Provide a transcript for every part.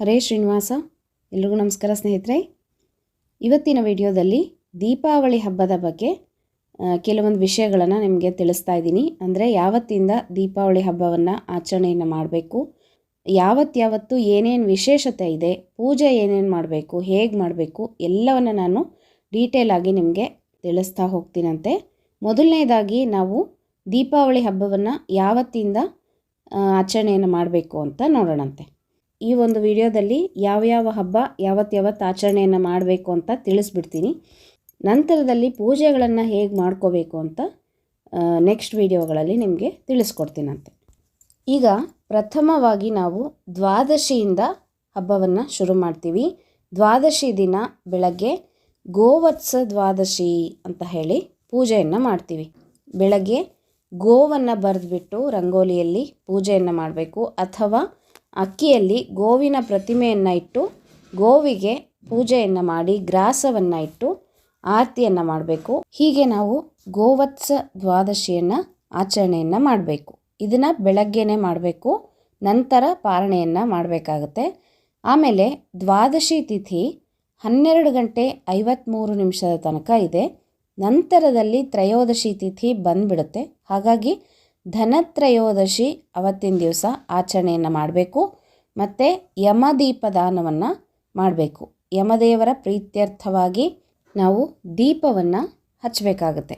ಹರೇ ಶ್ರೀನಿವಾಸ, ಎಲ್ರಿಗೂ ನಮಸ್ಕಾರ ಸ್ನೇಹಿತರೆ. ಇವತ್ತಿನ ವಿಡಿಯೋದಲ್ಲಿ ದೀಪಾವಳಿ ಹಬ್ಬದ ಬಗ್ಗೆ ಕೆಲವೊಂದು ವಿಷಯಗಳನ್ನು ನಿಮಗೆ ತಿಳಿಸ್ತಾ ಇದ್ದೀನಿ. ಅಂದರೆ ಯಾವತ್ತಿಂದ ದೀಪಾವಳಿ ಹಬ್ಬವನ್ನು ಆಚರಣೆಯನ್ನು ಮಾಡಬೇಕು ಯಾವತ್ತಾವತ್ತು ಏನೇನು ವಿಶೇಷತೆ ಇದೆ, ಪೂಜೆ ಏನೇನು ಮಾಡಬೇಕು, ಹೇಗೆ ಮಾಡಬೇಕು, ಎಲ್ಲವನ್ನು ನಾನು ಡೀಟೇಲ್ ಆಗಿ ನಿಮಗೆ ತಿಳಿಸ್ತಾ ಹೋಗ್ತೀನಂತೆ. ಮೊದಲನೇದಾಗಿ ನಾವು ದೀಪಾವಳಿ ಹಬ್ಬವನ್ನು ಯಾವತ್ತಿಂದ ಆಚರಣೆಯನ್ನು ಮಾಡಬೇಕು ಅಂತ ನೋಡೋಣಂತೆ. ಈ ಒಂದು ವಿಡಿಯೋದಲ್ಲಿ ಯಾವ ಯಾವ ಹಬ್ಬ ಯಾವತ್ತು ಆಚರಣೆಯನ್ನು ಮಾಡಬೇಕು ಅಂತ ತಿಳಿಸ್ಬಿಡ್ತೀನಿ. ನಂತರದಲ್ಲಿ ಪೂಜೆಗಳನ್ನು ಹೇಗೆ ಮಾಡ್ಕೋಬೇಕು ಅಂತ ನೆಕ್ಸ್ಟ್ ವಿಡಿಯೋಗಳಲ್ಲಿ ನಿಮಗೆ ತಿಳಿಸ್ಕೊಡ್ತೀನಂತೆ. ಈಗ ಪ್ರಥಮವಾಗಿ ನಾವು ದ್ವಾದಶಿಯಿಂದ ಹಬ್ಬವನ್ನು ಶುರು ಮಾಡ್ತೀವಿ. ದ್ವಾದಶಿ ದಿನ ಬೆಳಗ್ಗೆ ಗೋವತ್ಸ ದ್ವಾದಶಿ ಅಂತ ಹೇಳಿ ಪೂಜೆಯನ್ನು ಮಾಡ್ತೀವಿ. ಬೆಳಗ್ಗೆ ಗೋವನ್ನು ಬರೆದ್ಬಿಟ್ಟು ರಂಗೋಲಿಯಲ್ಲಿ ಪೂಜೆಯನ್ನು ಮಾಡಬೇಕು. ಅಥವಾ ಅಕ್ಕಿಯಲ್ಲಿ ಗೋವಿನ ಪ್ರತಿಮೆಯನ್ನು ಇಟ್ಟು, ಗೋವಿಗೆ ಪೂಜೆಯನ್ನು ಮಾಡಿ, ಗ್ರಾಸವನ್ನು ಇಟ್ಟು, ಆರತಿಯನ್ನು ಮಾಡಬೇಕು. ಹೀಗೆ ನಾವು ಗೋವತ್ಸ ದ್ವಾದಶಿಯನ್ನು ಆಚರಣೆಯನ್ನು ಮಾಡಬೇಕು. ಇದನ್ನು ಬೆಳಗ್ಗೆನೇ ಮಾಡಬೇಕು, ನಂತರ ಪಾರಣೆಯನ್ನು ಮಾಡಬೇಕಾಗತ್ತೆ. ಆಮೇಲೆ ದ್ವಾದಶಿ ತಿಥಿ ಹನ್ನೆರಡು ಗಂಟೆ ಐವತ್ತ್ಮೂರು ನಿಮಿಷದ ತನಕ ಇದೆ. ನಂತರದಲ್ಲಿ ತ್ರಯೋದಶಿ ತಿಥಿ ಬಂದ್ಬಿಡುತ್ತೆ. ಹಾಗಾಗಿ ಧನತ್ರಯೋದಶಿ ಅವತ್ತಿನ ದಿವಸ ಆಚರಣೆಯನ್ನು ಮಾಡಬೇಕು. ಮತ್ತು ಯಮದೀಪದಾನವನ್ನು ಮಾಡಬೇಕು. ಯಮದೇವರ ಪ್ರೀತ್ಯರ್ಥವಾಗಿ ನಾವು ದೀಪವನ್ನು ಹಚ್ಚಬೇಕಾಗತ್ತೆ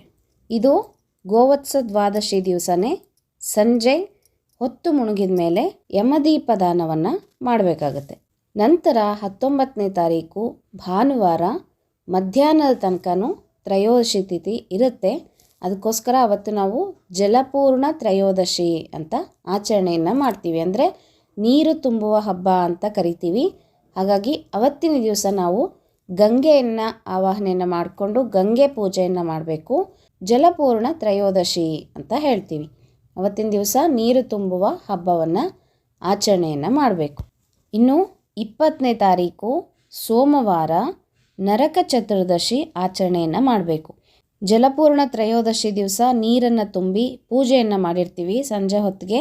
ಇದು ಗೋವತ್ಸ ದ್ವಾದಶಿ ದಿವಸನೇ ಸಂಜೆ ಹೊತ್ತು ಮುಣುಗಿದ ಮೇಲೆ ಯಮದೀಪದಾನವನ್ನು ಮಾಡಬೇಕಾಗತ್ತೆ. ನಂತರ ಹತ್ತೊಂಬತ್ತನೇ ತಾರೀಕು ಭಾನುವಾರ ಮಧ್ಯಾಹ್ನದ ತನಕನೂ ತ್ರಯೋದಶಿ ತಿಥಿ ಇರುತ್ತೆ. ಅದಕ್ಕೋಸ್ಕರ ಅವತ್ತು ನಾವು ಜಲಪೂರ್ಣ ತ್ರಯೋದಶಿ ಅಂತ ಆಚರಣೆಯನ್ನು ಮಾಡ್ತೀವಿ. ಅಂದರೆ ನೀರು ತುಂಬುವ ಹಬ್ಬ ಅಂತ ಕರಿತೀವಿ. ಹಾಗಾಗಿ ಅವತ್ತಿನ ದಿವಸ ನಾವು ಗಂಗೆಯನ್ನು ಆವಾಹನೆಯನ್ನು ಮಾಡಿಕೊಂಡು ಗಂಗೆ ಪೂಜೆಯನ್ನು ಮಾಡಬೇಕು. ಜಲಪೂರ್ಣ ತ್ರಯೋದಶಿ ಅಂತ ಹೇಳ್ತೀವಿ. ಅವತ್ತಿನ ದಿವಸ ನೀರು ತುಂಬುವ ಹಬ್ಬವನ್ನು ಆಚರಣೆಯನ್ನು ಮಾಡಬೇಕು. ಇನ್ನು ಇಪ್ಪತ್ತನೇ ತಾರೀಕು ಸೋಮವಾರ ನರಕ ಚತುರ್ದಶಿ ಆಚರಣೆಯನ್ನು ಮಾಡಬೇಕು. ಜಲಪೂರ್ಣ ತ್ರಯೋದಶಿ ದಿವಸ ನೀರನ್ನು ತುಂಬಿ ಪೂಜೆಯನ್ನು ಮಾಡಿರ್ತೀವಿ ಸಂಜೆ ಹೊತ್ತಿಗೆ.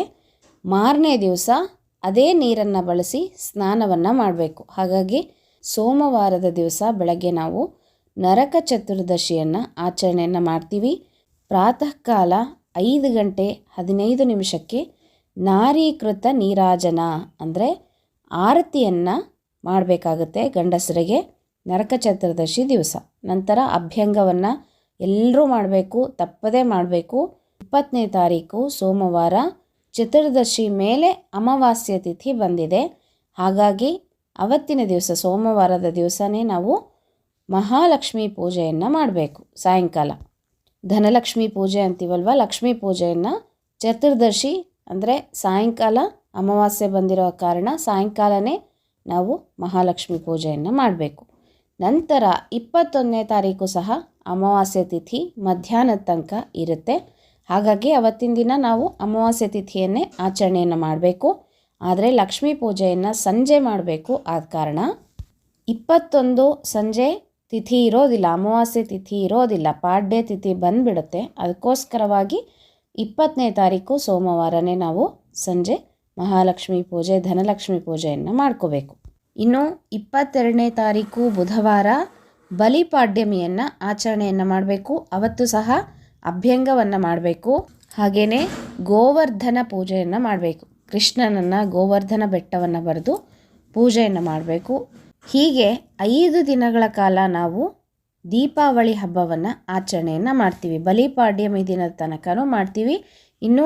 ಮಾರನೇ ದಿವಸ ಅದೇ ನೀರನ್ನು ಬಳಸಿ ಸ್ನಾನವನ್ನು ಮಾಡಬೇಕು. ಹಾಗಾಗಿ ಸೋಮವಾರದ ದಿವಸ ಬೆಳಗ್ಗೆ ನಾವು ನರಕ ಚತುರ್ದಶಿಯನ್ನು ಆಚರಣೆಯನ್ನು ಮಾಡ್ತೀವಿ. ಪ್ರಾತಃ ಕಾಲ ಐದು ಗಂಟೆ ಹದಿನೈದು ನಿಮಿಷಕ್ಕೆ ನಾರೀಕೃತ ನೀರಾಜನ ಅಂದರೆ ಆರತಿಯನ್ನು ಮಾಡಬೇಕಾಗುತ್ತೆ ಗಂಡಸರಿಗೆ ನರಕ ಚತುರ್ದಶಿ ದಿವಸ. ನಂತರ ಅಭ್ಯಂಗವನ್ನು ಎಲ್ಲರೂ ಮಾಡಬೇಕು, ತಪ್ಪದೇ ಮಾಡಬೇಕು. ಇಪ್ಪತ್ತನೇ ತಾರೀಕು ಸೋಮವಾರ ಚತುರ್ದಶಿ ಮೇಲೆ ಅಮಾವಾಸ್ಯ ತಿಥಿ ಬಂದಿದೆ. ಹಾಗಾಗಿ ಅವತ್ತಿನ ದಿವಸ, ಸೋಮವಾರದ ದಿವಸನೇ ನಾವು ಮಹಾಲಕ್ಷ್ಮಿ ಪೂಜೆಯನ್ನು ಮಾಡಬೇಕು ಸಾಯಂಕಾಲ. ಧನಲಕ್ಷ್ಮಿ ಪೂಜೆ ಅಂತೀವಲ್ವ? ಲಕ್ಷ್ಮಿ ಪೂಜೆಯನ್ನು ಚತುರ್ದಶಿ ಅಂದರೆ ಸಾಯಂಕಾಲ ಅಮಾವಾಸ್ಯೆ ಬಂದಿರೋ ಕಾರಣ ಸಾಯಂಕಾಲನೇ ನಾವು ಮಹಾಲಕ್ಷ್ಮಿ ಪೂಜೆಯನ್ನು ಮಾಡಬೇಕು. ನಂತರ ಇಪ್ಪತ್ತೊಂದನೇ ತಾರೀಕು ಸಹ ಅಮಾವಾಸ್ಯೆ ತಿಥಿ ಮಧ್ಯಾಹ್ನದ ತನಕ ಇರುತ್ತೆ. ಹಾಗಾಗಿ ಅವತ್ತಿನ ದಿನ ನಾವು ಅಮಾವಾಸ್ಯೆ ತಿಥಿಯನ್ನೇ ಆಚರಣೆಯನ್ನು ಮಾಡಬೇಕು. ಆದರೆ ಲಕ್ಷ್ಮೀ ಪೂಜೆಯನ್ನು ಸಂಜೆ ಮಾಡಬೇಕು ಆದ ಕಾರಣ. ಇಪ್ಪತ್ತೊಂದು ಸಂಜೆ ತಿಥಿ ಇರೋದಿಲ್ಲ, ಅಮಾವಾಸ್ಯೆ ತಿಥಿ ಇರೋದಿಲ್ಲ, ಪಾಡ್ಯ ತಿಥಿ ಬಂದುಬಿಡುತ್ತೆ. ಅದಕ್ಕೋಸ್ಕರವಾಗಿ ಇಪ್ಪತ್ತನೇ ತಾರೀಕು ಸೋಮವಾರನೇ ನಾವು ಸಂಜೆ ಮಹಾಲಕ್ಷ್ಮಿ ಪೂಜೆ, ಧನಲಕ್ಷ್ಮಿ ಪೂಜೆಯನ್ನು ಮಾಡ್ಕೋಬೇಕು. ಇನ್ನು ಇಪ್ಪತ್ತೆರಡನೇ ತಾರೀಕು ಬುಧವಾರ ಬಲಿಪಾಡ್ಯಮಿಯನ್ನು ಆಚರಣೆಯನ್ನು ಮಾಡಬೇಕು. ಅವತ್ತು ಸಹ ಅಭ್ಯಂಗವನ್ನು ಮಾಡಬೇಕು. ಹಾಗೆಯೇ ಗೋವರ್ಧನ ಪೂಜೆಯನ್ನು ಮಾಡಬೇಕು. ಕೃಷ್ಣನನ್ನು ಗೋವರ್ಧನ ಬೆಟ್ಟವನ್ನು ಬರೆದು ಪೂಜೆಯನ್ನು ಮಾಡಬೇಕು. ಹೀಗೆ ಐದು ದಿನಗಳ ಕಾಲ ನಾವು ದೀಪಾವಳಿ ಹಬ್ಬವನ್ನು ಆಚರಣೆಯನ್ನು ಮಾಡ್ತೀವಿ. ಬಲಿಪಾಡ್ಯಮಿ ದಿನದ ತನಕನೂ ಮಾಡ್ತೀವಿ. ಇನ್ನು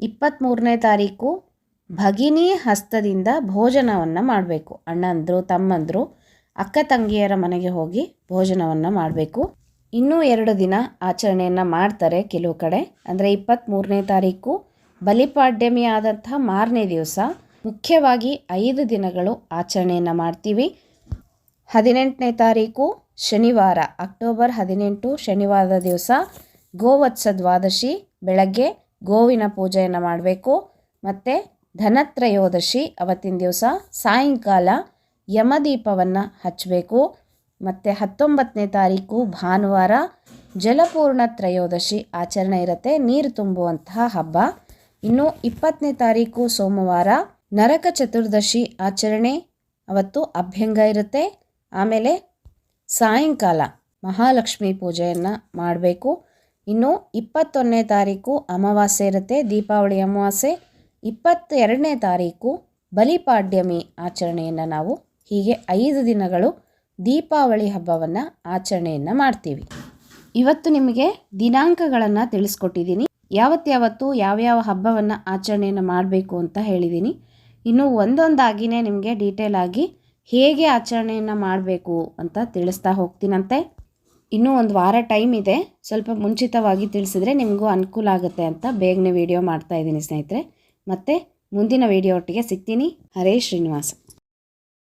ಇಪ್ಪತ್ತ್ಮೂರನೇ ತಾರೀಕು ಭಗಿನಿ ಹಸ್ತದಿಂದ ಭೋಜನವನ್ನು ಮಾಡಬೇಕು. ಅಣ್ಣಂದರು, ತಮ್ಮಂದರು, ಅಕ್ಕ ತಂಗಿಯರ ಮನೆಗೆ ಹೋಗಿ ಭೋಜನವನ್ನು ಮಾಡಬೇಕು. ಇನ್ನೂ ಎರಡು ದಿನ ಆಚರಣೆಯನ್ನು ಮಾಡ್ತಾರೆ ಕೆಲವು ಕಡೆ. ಅಂದರೆ ಇಪ್ಪತ್ತ್ಮೂರನೇ ತಾರೀಕು ಬಲಿಪಾಡ್ಯಮಿ ಆದಂಥ ಮಾರನೇ ದಿವಸ ಮುಖ್ಯವಾಗಿ ಐದು ದಿನಗಳು ಆಚರಣೆಯನ್ನು ಮಾಡ್ತೀವಿ. ಹದಿನೆಂಟನೇ ತಾರೀಕು ಶನಿವಾರ, ಅಕ್ಟೋಬರ್ ಹದಿನೆಂಟು ಶನಿವಾರದ ದಿವಸ ಗೋವತ್ಸ ದ್ವಾದಶಿ, ಬೆಳಗ್ಗೆ ಗೋವಿನ ಪೂಜೆಯನ್ನು ಮಾಡಬೇಕು. ಮತ್ತು ಧನತ್ರಯೋದಶಿ ಅವತ್ತಿನ ದಿವಸ ಸಾಯಂಕಾಲ ಯಮದೀಪವನ್ನು ಹಚ್ಚಬೇಕು ಮತ್ತು ಹತ್ತೊಂಬತ್ತನೇ ತಾರೀಕು ಭಾನುವಾರ ಜಲಪೂರ್ಣ ತ್ರಯೋದಶಿ ಆಚರಣೆ ಇರುತ್ತೆ. ನೀರು ತುಂಬುವಂತಹ ಹಬ್ಬ. ಇನ್ನು ಇಪ್ಪತ್ತನೇ ತಾರೀಕು ಸೋಮವಾರ ನರಕ ಚತುರ್ದಶಿ ಆಚರಣೆ ಅವತ್ತು ಅಭ್ಯಂಗ ಇರುತ್ತೆ. ಆಮೇಲೆ ಸಾಯಂಕಾಲ ಮಹಾಲಕ್ಷ್ಮಿ ಪೂಜೆಯನ್ನು ಮಾಡಬೇಕು. ಇನ್ನು ಇಪ್ಪತ್ತೊಂದನೇ ತಾರೀಕು ಅಮಾವಾಸ್ಯೆ ಇರುತ್ತೆ. ದೀಪಾವಳಿ ಅಮಾವಾಸ್ಯೆ. ಇಪ್ಪತ್ತೆರಡನೇ ತಾರೀಕು ಬಲಿಪಾಡ್ಯಮಿ ಆಚರಣೆಯನ್ನು ನಾವು ಹೀಗೆ ಐದು ದಿನಗಳು ದೀಪಾವಳಿ ಹಬ್ಬವನ್ನು ಆಚರಣೆಯನ್ನು ಮಾಡ್ತೀವಿ. ಇವತ್ತು ನಿಮಗೆ ದಿನಾಂಕಗಳನ್ನು ತಿಳಿಸ್ಕೊಟ್ಟಿದ್ದೀನಿ. ಯಾವತ್ತಾವತ್ತು ಯಾವ್ಯಾವ ಹಬ್ಬವನ್ನು ಆಚರಣೆಯನ್ನು ಮಾಡಬೇಕು ಅಂತ ಹೇಳಿದ್ದೀನಿ. ಇನ್ನು ಒಂದೊಂದಾಗಿಯೇ ನಿಮಗೆ ಡೀಟೇಲ್ ಆಗಿ ಹೇಗೆ ಆಚರಣೆಯನ್ನು ಮಾಡಬೇಕು ಅಂತ ತಿಳಿಸ್ತಾ ಹೋಗ್ತೀನಂತೆ. ಇನ್ನೂ ಒಂದು ವಾರ ಟೈಮ್ ಇದೆ. ಸ್ವಲ್ಪ ಮುಂಚಿತವಾಗಿ ತಿಳಿಸಿದ್ರೆ ನಿಮಗೂ ಅನುಕೂಲ ಆಗುತ್ತೆ ಅಂತ ಬೇಗನೆ ವಿಡಿಯೋ ಮಾಡ್ತಾ ಇದ್ದೀನಿ ಸ್ನೇಹಿತರೆ. ಮತ್ತು ಮುಂದಿನ ವಿಡಿಯೋ ಒಟ್ಟಿಗೆ ಸಿಗ್ತೀನಿ. ಹರೇ ಶ್ರೀನಿವಾಸ.